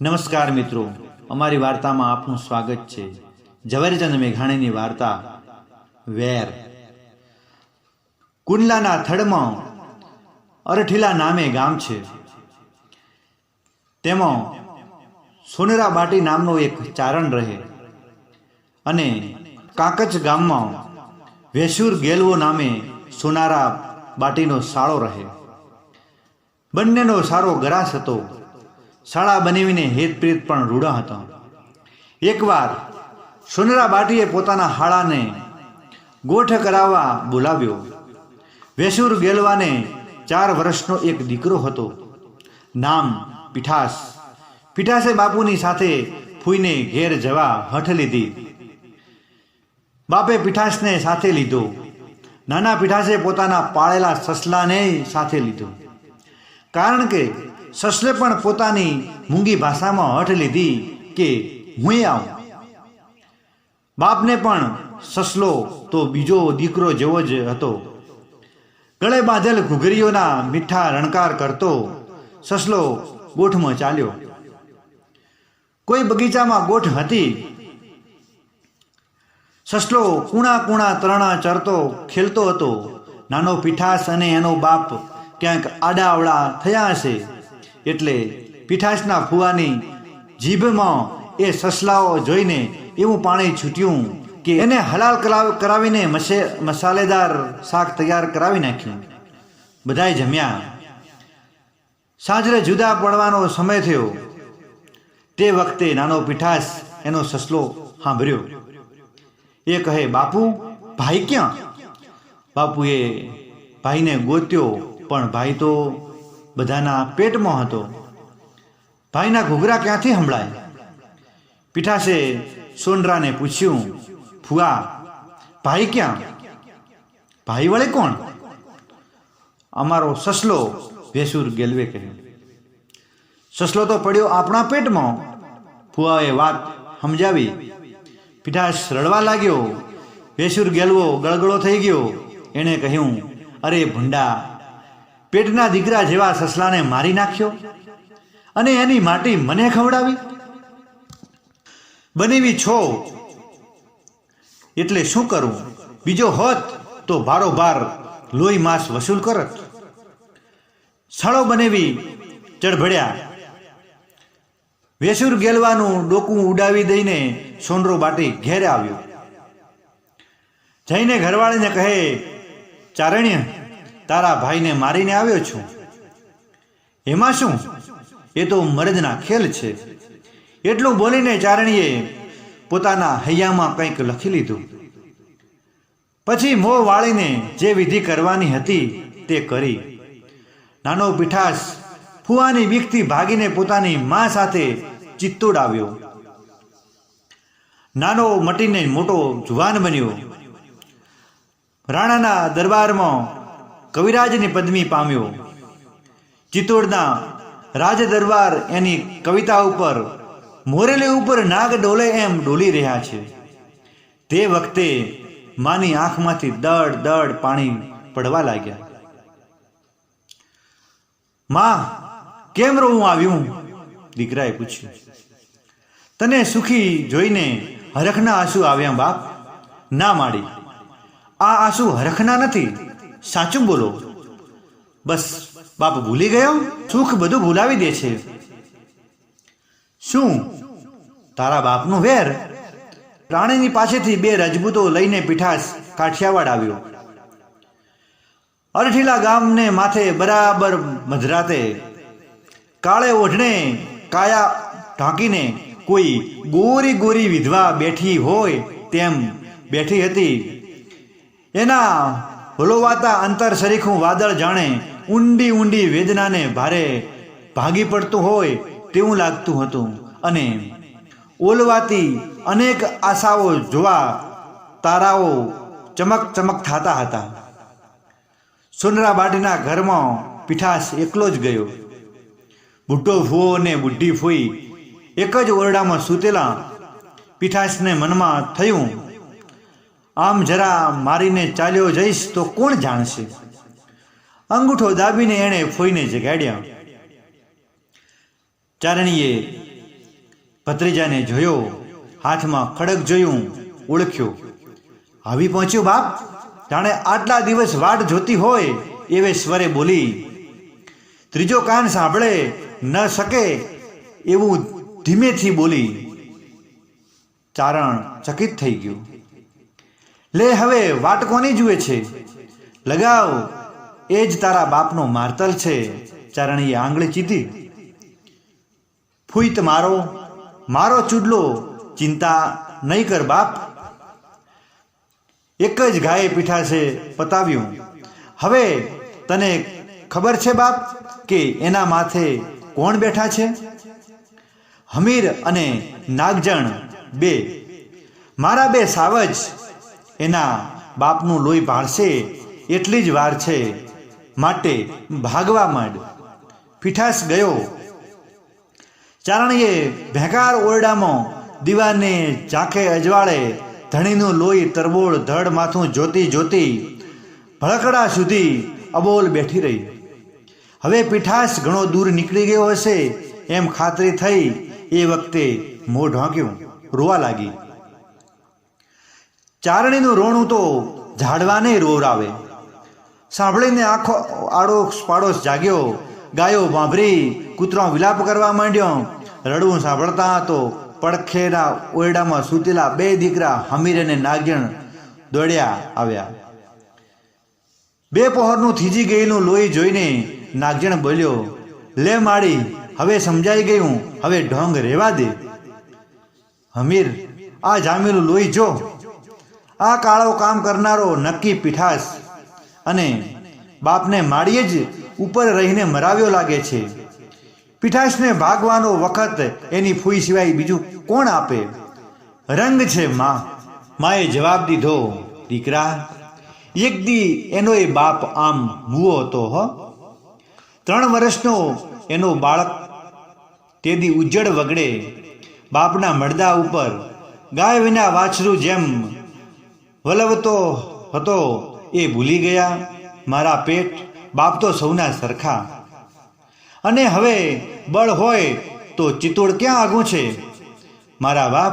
નમસ્કાર મિત્રો. અમારી વાર્તામાં આપનું સ્વાગત છે. ઝવેરચંદ મેઘાણીની વાર્તા, વેર. કુંડલાના થડમાં અરઠીલા નામે ગામ છે. તેમાં સોનેરા બાટી નામનો એક ચારણ રહે અને કાંકચ ગામમાં વેસુર ગેલવો નામે સોનારા બાટીનો સાળો રહે. બંનેનો સારો ગરાસ હતો. શાળા બનાવીને હેતપ્રીત પણ રૂડા હતા. એકવાર સોનેરા બાટીએ પોતાના હાળાને ગોઠ કરાવવા બોલાવ્યો. વેસુર ગેલવાને ચાર વર્ષનો એક દીકરો હતો. નામ પીઠાસ. પીઠાસે બાપુની સાથે ફૂઈને ઘેર જવા હઠ લીધી. બાપે પીઠાસને સાથે લીધો. નાના પીઠાસે પોતાના પાળેલા સસલાને સાથે લીધો. કારણ કે સસલે પણ પોતાની મૂંગી ભાષામાં હઠ લીધી કે હું આવું. બાપને પણ સસલો તો બીજો દીકરો જેવો જ હતો. ગળે બાંધેલ ઘૂઘરીઓના મીઠા રણકાર કરતો સસલો ગોઠમાં ચાલ્યો. કોઈ બગીચામાં ગોઠ હતી. સસલો કૂણા કૂણા તરણા ચરતો ખેલતો હતો. નાનો પીઠાસ અને એનો બાપ ક્યાંક આડાવડા થયા હશે. એટલે પીઠાસના ફુવાની જીભમાં એ સસલાઓ જોઈને એવું પાણી છૂટ્યું કે એને હલાલ કરાવ- કરાવીને મસે, મસાલેદાર શાક તૈયાર કરાવી નાખ્યું. બધાએ જમ્યા. સાંજરે જુદા પડવાનો સમય થયો. તે વખતે નાનો પીઠાસ એનો સસલો સાંભળ્યો એ કહે, બાપુ, ભાઈ ક્યાં? બાપુએ ભાઈને ગોત્યો, પણ ભાઈ તો બધાના પેટમાં હતો. ભાઈના ઘૂઘરા ક્યાંથી સંભળાય? પીઠાશે સોનરાને પૂછ્યું, ફુઆ, ભાઈ ક્યાં? ભાઈ વળે કોણ? અમારો સસલો ભેસુર ગેલવે કહ્યું, સસલો તો પડ્યો આપણા પેટમાં. ફુઆએ વાત સમજાવી. પીઠાશ રડવા લાગ્યો. ભેસુર ગેલવો ગળગળો થઈ ગયો. એણે કહ્યું, અરે ભૂંડા પેટના દીકરા જેવા સસલાને મારી નાખ્યો અને એની માટી મને ખવડાવી. બનેવી છો એટલે શું કરું? બીજો હોત તો ભારોભાર લોહી માંસ વસૂલ કરત. સળો બનેવી ચડભડ્યા વેસુર ગેલવાનું ડોકું ઉડાવી દઈને સોનરો બાટી ઘેરે આવ્યો. જઈને ઘરવાળીને કહે, ચારણ્ય તારા ભાઈને મારીને આવ્યો છું. એમાં શું? એ તો મરદના ખેલ છે. એટલું બોલીને ચારણીએ પોતાના હૈયામાં કંઈક લખી લીધું. પછી મોં વાળીને જે વિધિ કરવાની હતી તે કરી. નાનો પીઠાસ ફુવાની બીકથી ભાગીને પોતાની મા સાથે ચિત્તોડ આવ્યો નાનો મટીને મોટો જુવાન બન્યો. રાણાના દરબારમાં કવિરાજની પદવી પામ્યો. ચિત્તોડના રાજ દરબાર એની કવિતા ઉપર, મોરેલી ઉપર નાગ ડોલે એમ ડોલી રહ્યા છે. તે વખતે માની આંખમાંથી દડ દડ પાણી પડવા લાગ્યા. માં, કેમ રોવું આવ્યું? દીકરાએ પૂછ્યું. તને સુખી જોઈને હરખના આંસુ આવ્યા બાપ. ના માડી, આ આંસુ હરખના નથી. સાચું બોલો? બસ, બાપ ભૂલી ગયો? સુખ બધું ભૂલાવી દે છે. શું? તારા બાપનું વેર? રાણીની પાસેથી બે રજપૂતો લઈને પીઠાસ કાઠિયાવાડ આવ્યો. અરઠીલા ગામને માથે બરાબર મધરાતે. કાળે ઓઢણે કાયા ઢાંકીને કોઈ ગોરી ગોરી વિધવા બેઠી હોય તેમ બેઠી હતી. એના હલોવાતા અંતર સરીખું વાદળ જાણે ઊંડી ઊંડી વેદનાને ભારે ભાગી પડતું હોય તેવું લાગતું હતું. અને ઓલવાતી અનેક આશાઓ જોવા તારાઓ ચમક ચમક થતા હતા. સોનરા બાટીના ઘરમાં પીઠાસ એકલો જ ગયો. બુઢો ફૂવો ને બુઢી ફૂઈ એક જ ઓરડામાં સૂતેલા પીઠાસને મનમાં થયું આમ જરા મારીને ચાલ્યો જઈશ તો કોણ જાણશે? અંગૂઠો દાબીને એણે ફોઈને જગાડ્યા ચારણીએ ભત્રીજાને જોયો, હાથમાં ખડક જોયું, ઓળખ્યો, આવી પહોંચ્યો બાપ? જાણે આટલા દિવસ વાટ જોતી હોય એવે સ્વરે બોલી, ત્રીજો કાન સાંભળે, ન શકે એવું ધીમેથી બોલી, ચારણ ચકિત થઈ ગયું. લે હવે વાટ કોની જુએ છે? લગાવ. એ જ તારા બાપનો મારતલ છે, ચારણીએ આંગળી ચીધી. ફૂઈત મારો મારો ચૂડલો, ચિંતા નહીં કર બાપ. એક જ ગાયે પીઠાશે પતાવ્યું. હવે તને ખબર છે બાપ કે એના માથે કોણ બેઠા છે? હમીર અને નાગજણ બે. મારા બે સાવજ એના બાપનું લોહી ભાણશે એટલી જ વાર છે. માટે ભાગવા માંડ. પીઠાસ ગયો. ચારણીએ ભેંકાર ઓરડામાં દીવાને ઝાંખે અજવાળે ધણીનું લોહી તરબોળ ધડ માથું જોતી જોતી ભળકડા સુધી અબોલ બેઠી રહી. હવે પીઠાસ ઘણો દૂર નીકળી ગયો હશે એમ ખાતરી થઈ એ વખતે મોં ઢોંક્યું. રોવા લાગી. ચારણીનું રોણું તો ઝાડવાને રોવરાવે સાંભળીને આખો આડોશ પાડોશ જાગ્યો. ગાયો ભાંભરી કૂતરો વિલાપ કરવા માંડ્યો. રડવું સાંભળતા હતો પડખેના ઓરડામાં સૂતેલા બે દીકરા હમીર અને નાગજણ દોડ્યા આવ્યા. બે પહોરનું થીજી ગયેલું લોહી જોઈને નાગજણ બોલ્યો, લે માળી, હવે સમજાઈ ગયું. હવે ઢોંગ રેવા દે. હમીર, આ જામેલું લોહી જો. આ કાળો કામ કરનારો નક્કી પીઠાસ અને બાપને માળીએ જ ઉપર રહીને મરાવ્યો લાગે છે. પીઠાસને ભાગવાનો વખત એની ફૂઈ સિવાય બીજું કોણ આપે? રંગ છે માં. માએ જવાબ દીધો, દીકરા, એક દી એનો એ બાપ આમ મૂવો હતો હો. ત્રણ વર્ષનો એનો બાળક તે દી ઉજ્જડ વગડે બાપના મડદા ઉપર ગાય વિના વાછરું જેમ વલવતો હતો, એ ભૂલી ગયા. મારા પેટ બાપ તો સૌના સરખા. અને હવે બળ હોય તો ચિત્તોડ ક્યાં આગું છે? મારા બાપ,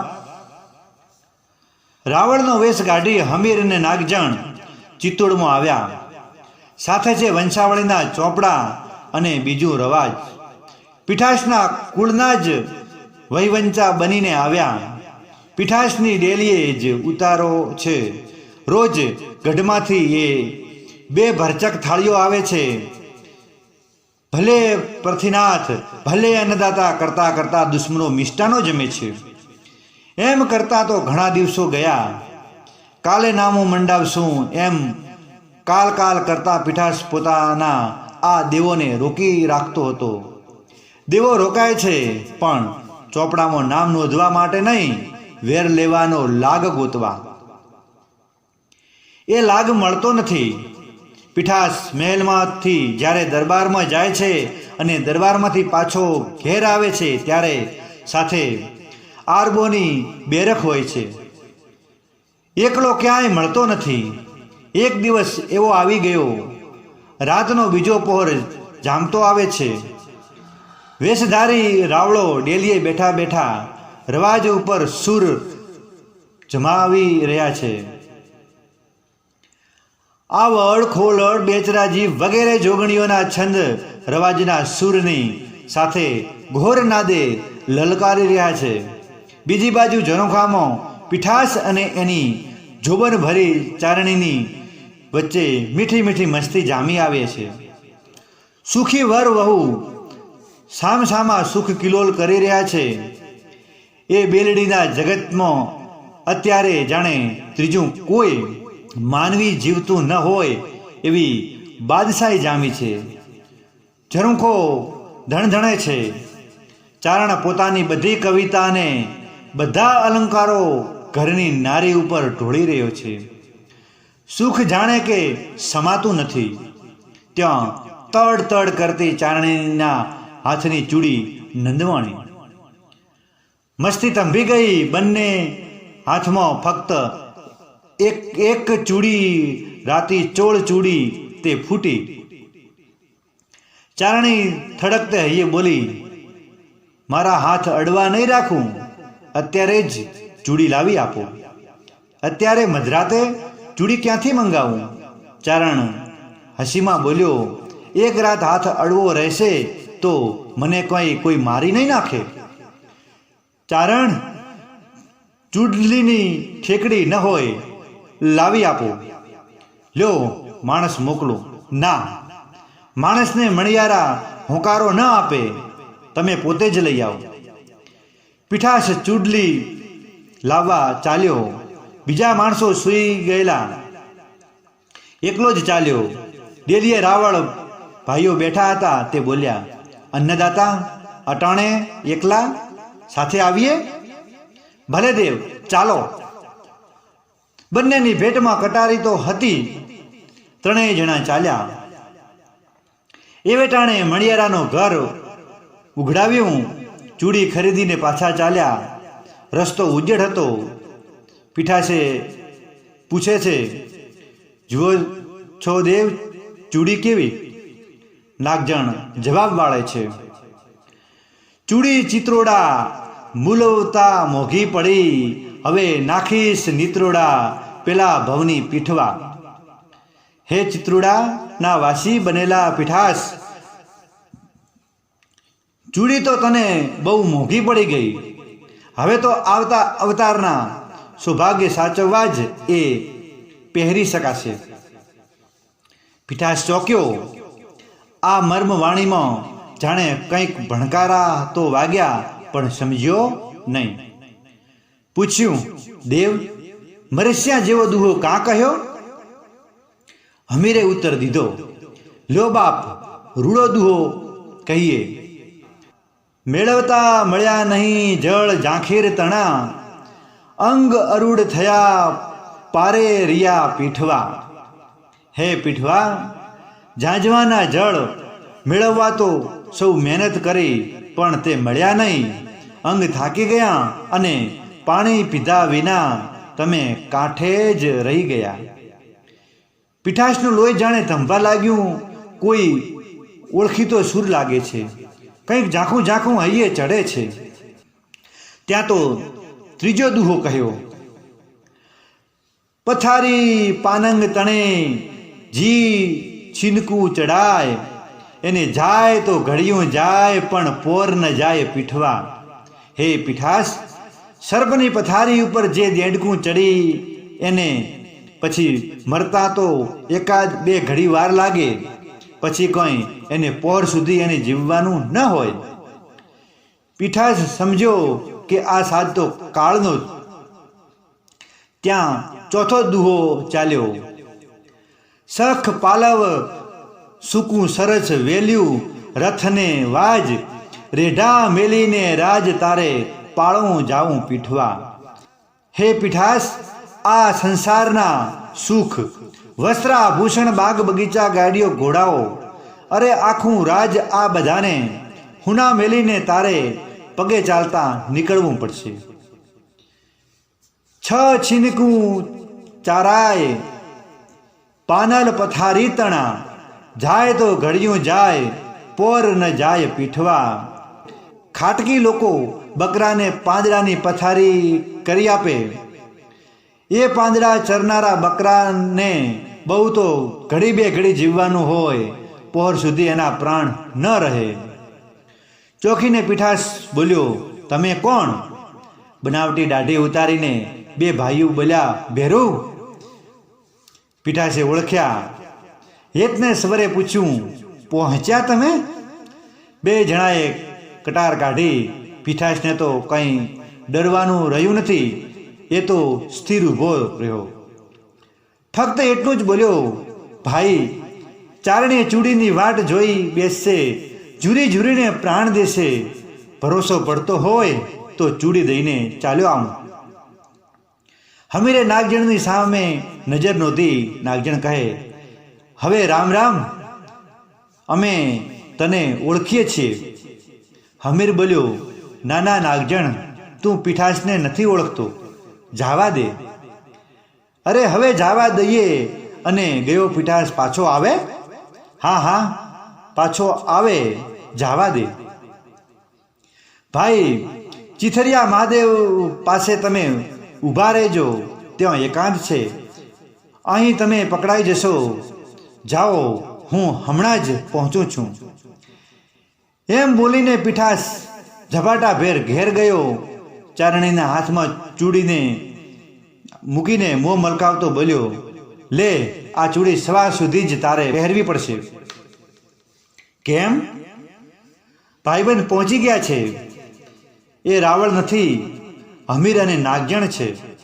રાવણનો વેશ કાઢી હમીર અને નાગજણ ચિત્તોડમાં આવ્યા. સાથે છે વંશાવળીના ચોપડા અને બીજું રવાજ. પીઠાસના કુળના જ વહીવંચા બનીને આવ્યા. પીઠાસની ડેલીએ જ ઉતારો છે. રોજ ગઢમાંથી એ બે ભરચક થાળીઓ આવે છે. ભલે પ્રથિનાથ ભલે અન્નદાતા કરતા કરતા દુશ્મનો મિષ્ટાનો જમે છે. એમ કરતા તો ઘણા દિવસો ગયા. કાલે નામું મંડાવશું એમ કાલ કાલ કરતા પીઠાસ પોતાના આ દેવોને રોકી રાખતો હતો. દેવો રોકાય છે, પણ ચોપડામાં નામ નોંધવા માટે નહીં. વેર લેવાનો લાગ ગોતવા. એ લાગ મળતો નથી. પીઠાસ મહેલમાંથી જ્યારે દરબારમાં જાય છે અને દરબારમાંથી પાછો ઘેર આવે છે ત્યારે સાથે આરબોની બેરખ હોય છે. એકલો ક્યાંય મળતો નથી. એક દિવસ એવો આવી ગયો. રાતનો બીજો પહોર જામતો આવે છે. વેશધારી રાવળો ડેલીએ બેઠા બેઠા રવાજ ઉપર સુર જમાવી રહ્યા છે. આવડ ખોલડ બેચરાજી વગેરે જોગણીઓના છંદ રવાજના સૂરની સાથે ઘોર નાદે લલકારી રહ્યા છે. બીજી બાજુ જનોખામો, પીઠાસ અને એની જોબન ભરી ચારણીની વચ્ચે મીઠી મીઠી મસ્તી જામી આવે છે. સુખી વર વહુ સામસામા સુખ કિલોલ કરી રહ્યા છે. એ બેલડીના જગતમાં અત્યારે જાણે ત્રીજું કોઈ માનવી જીવતું ન હોય એવી બાદશાહી જામી છે. ઝરૂખો ધણધણે છે. ચારણ પોતાની બધી કવિતાને બધા અલંકારો ઘરની નારી ઉપર ઢોળી રહ્યો છે. સુખ જાણે કે સમાતું નથી. ત્યાં તડ તડ કરતી ચારણીના હાથની ચૂડી નંદવાણી મસ્તી તંભી ગઈ બંને હાથમાં ફક્ત એક એક ચૂડી, રાતી ચોળ ચૂડી તે ફૂટી. ચારણી થડકતે હૈયે બોલી, મારા હાથ અડવા નહીં રાખું, અત્યારે જ ચૂડી લાવી આપો. અત્યારે મધરાતે ચૂડી ક્યાંથી મંગાવું? ચારણ હસીમાં બોલ્યો, એક રાત હાથ અડવો રહેશે તો મને કોઈ કોઈ મારી નહીં નાખે. ચારણ ચૂડલીની ઠેકડી ન હોય, લાવી આપો. લ્યો, માણસ મોકલો. ના, માણસને મણિયારા હોંકારો ન આપે. તમે પોતે જ લઈ આવો. પીઠાશ ચૂડલી લાવવા ચાલ્યો. બીજા માણસો સૂઈ ગયેલા. એકલો જ ચાલ્યો. ડેલીએ રાવળ ભાઈઓ બેઠા હતા, તે બોલ્યા, અન્નદાતા, અટાણે, એકલા સાથે આવીએ? ભલે દેવ, ચાલો. બંનેની ભેટમાં કટારી તો હતી. ત્રણેય જણા ચાલ્યા. એ વેટાણે મણિયારાનો ઘર ઉઘડાવ્યું. ચૂડી ખરીદીને પાછા ચાલ્યા. રસ્તો ઉજ્જડ હતો. પીઠાશે પૂછે છે જુઓ છો દેવ, ચૂડી કેવી? નાગજણ જવાબ વાળે છે. ચૂડી ચિત્રોડા, મૂલવતા મોઘી પડી. હવે નાખીશ નિત્રોડા, પેલા ભવની પીઠવા. હે ચિત્રોડા, ના વાસી બનેલા પીઠાસ. ચૂડી તો તને બહુ મોંઘી પડી ગઈ. હવે તો આવતા અવતારના સૌભાગ્ય સાચવવા જ એ પહેરી શકાશે. પીઠાસ ચોક્યો. આ મર્મ વાણીમાં જાણે કંઈક ભણકારા તો વાગ્યા, પણ સમજ્યો નહીં. પૂછ્યું, દેવ, મરસ્યા જેવો દુહો કાં કહ્યો? હમીરે ઉત્તર દીધો, લો બાપ, રૂડો દુહો કહીએ. મેળવતા મળ્યા નહીં જળ ઝાંખીર તણા. અંગ અરૂઢ થયા પારે રિયા પીઠવા. હે પીઠવા, ઝાંઝવાના જળ મેળવવા તો સૌ મહેનત કરી, પણ તે મળ્યા નહીં. અંગ થાકી ગયા અને પાણી પીધા વિના તમે કાંઠે જ રહી ગયા. પીઠાશનું લોહી જાણે ધંભા લાગ્યું, કોઈ ઓળખીતો સૂર લાગે છે. કંઈક ઝાંખું ઝાંખું હૈયે ચડે છે. ત્યાં તો ત્રીજો દુહો કહ્યો, પથારી પાનંગ તણે જી છીનકું ચડાય એને જાય તો ઘડિયું જાય, પણ પોર ન જાય પીઠવા. હે પીઠાસ, સર્પની પથારી ઉપર જે દેડકું ચડી, એને પછી મરતા તો એકાદ બે ઘડી વાર લાગે. પછી કોઈ એને પોર સુધી એને જીવવાનું ન હોય. પીઠાસ સમજો કે આ સાદ તો કાળનો ત્યાં ચોથો દુહો ચાલ્યો. સખ પાલવ સૂકું સરસ વેલ્યું, રથને વાજ, રેઢા મેલીને રાજ તારે પાળું જાવું પીઠવા. હે પીઠાસ, આ સંસારના સુખ, વસ્ત્રાભૂષણ બાગ બગીચા ગાડીઓ ઘોડાઓ, અરે આખું રાજ આ બધાને, હુના મેલીને તારે પગે ચાલતા નીકળવું પડશે. છ છીનકું ચારાય, પાનલ પથારી તણા જાય તો ઘડિયું જાય, પોર ન જાય પીઠવા. ખાટકી લોકો બકરાને પાંદડાની પથારી કરી આપે. એ પાંદડા ચરનારા બકરાને બહુ તો ઘડી બે ઘડી જીવવાનું હોય પોહર સુધી એના પ્રાણ ન રહે. ચોખીને પીઠાસ બોલ્યો, તમે કોણ? બનાવટી દાઢી ઉતારીને બે ભાઈઓ બોલ્યા, ભેરું. પીઠાસે ઓળખ્યા સવરે પૂછ્યું, પહોંચ્યા તમે? બે જણાએ કટાર કાઢી પીઠાશને તો કંઈ ડરવાનું રહ્યું નથી, એ તો સ્થિર ઊભો રહ્યો. ફક્ત એટલું જ બોલ્યો, ભાઈ, ચારણે ચૂડીની વાટ જોઈ બેસશે, ઝૂરી ઝૂરીને પ્રાણ દેશે. ભરોસો પડતો હોય તો ચૂડી દઈને ચાલ્યો આમ હમીરે નાગજણની સામે નજર નહોતી નાગજણ કહે હવે રામ રામ. અમે તને ઓળખીએ છીએ. હમીર બોલ્યો, નાના નાગજણ, તું પીઠાસને નથી ઓળખતો. જાવા દે. અરે, હવે જાવા દઈએ. અને ગયો પીઠાસ પાછો આવે? હા હા, પાછો આવે. જાવા દે. ભાઈ, ચિથરિયા મહાદેવ પાસે તમે ઊભા રહેજો. ત્યાં એકાંત છે. અહીં તમે પકડાઈ જશો. જાઓ, હું હમણાં જ પહોંચું છું. એમ બોલીને પીઠાસ ઝપાટા ભેર ઘેર ગયો. ચારણીના હાથમાં ચૂડીને મૂકીને મોં મલકાવતો બોલ્યો, લે, આ ચૂડી સવાર સુધી જ તારે પહેરવી પડશે. કેમ? ભાઈબંધ પહોંચી ગયા છે. એ રાવળ નથી, અમીર અને નાગજણ છે.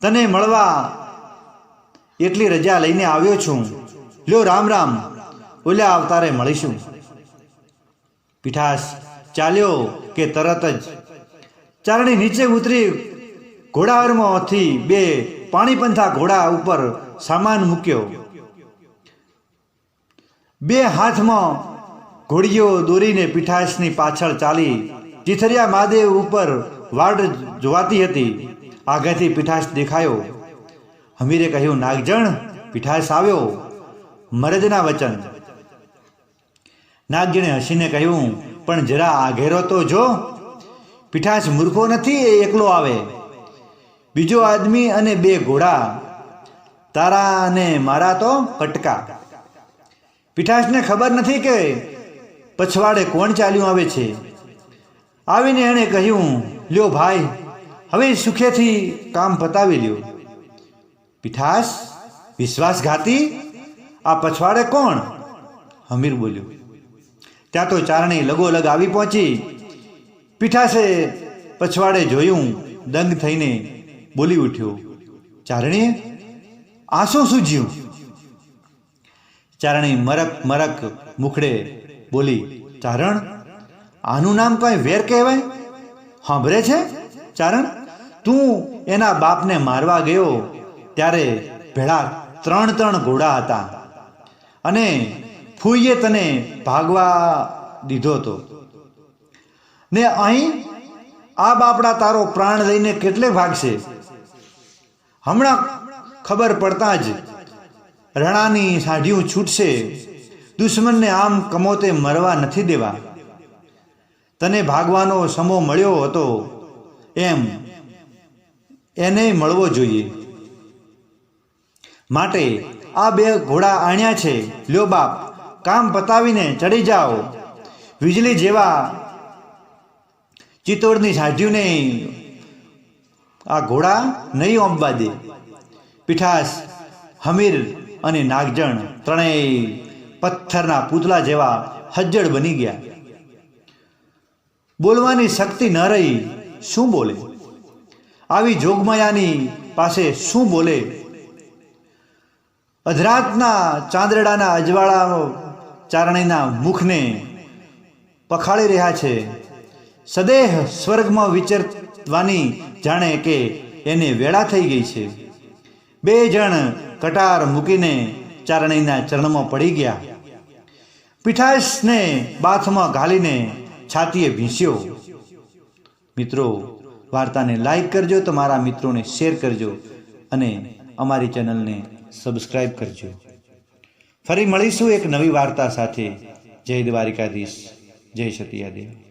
તને મળવા એટલી રજા લઈને આવ્યો છું. લ્યો રામ રામ. ઓલ્યા અવતારે મળીશું. પીઠાસ, ચાલ્યો કે તરત જ. ચારણી નીચે ઉતરી ઘોડાવરમાંથી બે પાણીપંથા ઘોડા ઉપર સામાન મૂક્યો. બે હાથમાં ઘોડીઓ દોરીને પીઠાસની પાછળ ચાલી ચીથરિયા મહાદેવ ઉપર વાડ જોવાતી હતી. આગળથી પીઠાસ દેખાયો. હમીરે કહ્યું, નાગજણ, પીઠાસ આવ્યો. મરદના વચન. નાગજણે હસીને કહ્યું, પણ જરા આઘેરો તો જો. પીઠાસ મૂર્ખો નથી એ એકલો આવે. બીજો આદમી અને બે ઘોડા. તારા અને મારા તો કટકા. પીઠાસને ખબર નથી કે પછવાડે કોણ ચાલ્યું આવે છે. આવીને એણે કહ્યું, લ્યો ભાઈ, હવે સુખેથી કામ પતાવી લ્યો. પીઠાસ વિશ્વાસઘાતી આ પછવાડે કોણ? હમીર બોલ્યો. ત્યાં તો ચારણી લગોલગ આવી પહોંચી. પીઠાશે પછવાડે જોયું, દંગ થઈને બોલી ઉઠ્યો, ચારણીએ આ શું સૂઝ્યું ચારણી મરક મરક મુખડે બોલી, ચારણ, આનું નામ કઈ વેર કહેવાય? સાંભળે છે? ચારણ, તું એના બાપને મારવા ગયો ત્યારે ભેળા ત્રણ ત્રણ ઘોડા હતા. અને ફૂઈએ તને ભાગવા દીધો હતો. ને અહીં આ બાપડા તારો પ્રાણ લઈને કેટલે ભાગશે? હમણાં ખબર પડતા જ રણાની સાઢિયું છૂટશે. દુશ્મનને આમ કમોતે મરવા નથી દેવા. તને ભાગવાનો સમો મળ્યો હતો એમ એને મળવો જોઈએ. માટે આ બે ઘોડા આણ્યા છે. લ્યો બાપ, કામ પતાવીને ચડી જાઓ. વીજળી જેવા ચિત્તોડની સાધ્યુને આ ઘોડા નહીં ઓંબવા દે પીઠાસ, હમીર અને નાગજણ ત્રણેય પથ્થરના પૂતળા જેવા હજ્જડ બની ગયા. બોલવાની શક્તિ ન રહી, શું બોલે? આવી જોગમાયાની પાસે શું બોલે? અધરાતના ચાંદરડાના અજવાળા ચારણીના મુખને પખાળી રહ્યા છે. સદેહ સ્વર્ગમાં વિચરવાની જાણે કે એને વેળા થઈ ગઈ છે. બે જણ કટાર મૂકીને ચારણીના ચરણમાં પડી ગયા. પીઠાસને બાથમાં ઘાલીને છાતીએ ભીંસ્યો. મિત્રો, વાર્તાને લાઈક કરજો, તમારા મિત્રોને શેર કરજો અને અમારી ચેનલને સબસ્ક્રાઈબ કરજો. ફરી મળીશું એક નવી વાર્તા સાથે. જય દ્વારિકાધીશ. જય સતિયાદેવ